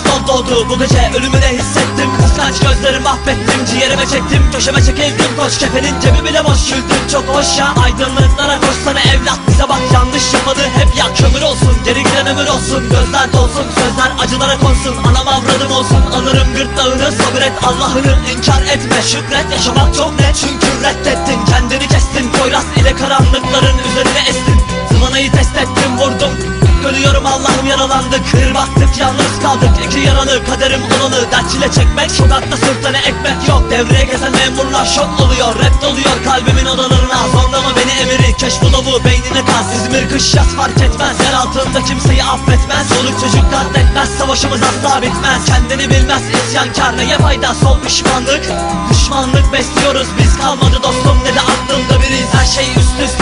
kayboldu Keşke doğdu Bu gece ölümüne hissettim. Kıskanç gözlerimi affettim Ciğerime çektim. Köşeme çekildim. Koç kefenin cebi bile boş güldüm Çok hoş ya Aydınlıklara koşsana evlat. Bize bak yanlış yapmadı. Hep ya Kömür olsun. Geri giden ömür olsun. Gözler dolsun. Sözler acılara konsun. Anam avradım olsun. Alırım gırtlağını Sabret Allah'ını. İnkar etme. Şükret. Yaşamak çok net. Çünkü reddettin. Kendini kestin. Poyraz ile karanlıkların üzerine estin. Zıvanayı test ettim. Vurdum Ölüyorum Allah'ım yaralandık Bir baktık yalnız kaldık. İki yaralı kaderim olanı Dert çile çekmek sokakta sırtına ekmek yok. Devreye gezen memurlar şok oluyor. Rap doluyor kalbimin odalarına. Zorlama beni emiri keşfulavu beynine kas İzmir kış yaz fark etmez. Yer altında kimseyi affetmez. Soluk çocuk katletmez Savaşımız asla bitmez. Kendini bilmez. İsyankar neye fayda? Sol pişmanlık. Düşmanlık besliyoruz. Biz kalmadı dostum ne de aklımda biriz. Her şey üst üste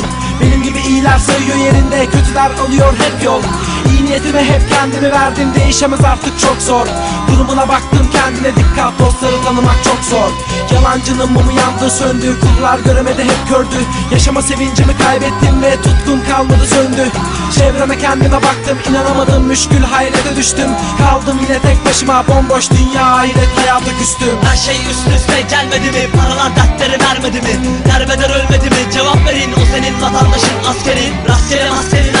Benim gibi iyiler sayıyor yerinde kötüler alıyor hep yol. İyi niyetime hep kendimi verdim değişemez artık çok zor. Durumuna baktım kendine dikkat dostları tanımak çok zor. Yalancının mumu yandı söndü. Kullar göremedi hep gördü Yaşama sevincimi kaybettim ve tutkum kalmadı söndü. Çevreme kendime baktım inanamadım. Müşkül hayrete düştüm. Kaldım yine tek başıma bomboş dünya ahiret hayata küstüm. Her şey üst üste gelmedi mi? Paralar dertleri vermedi mi? Derbeder ölmedi mi? Cevap verin o senin vatandaşın askerin. Rastgele maskenin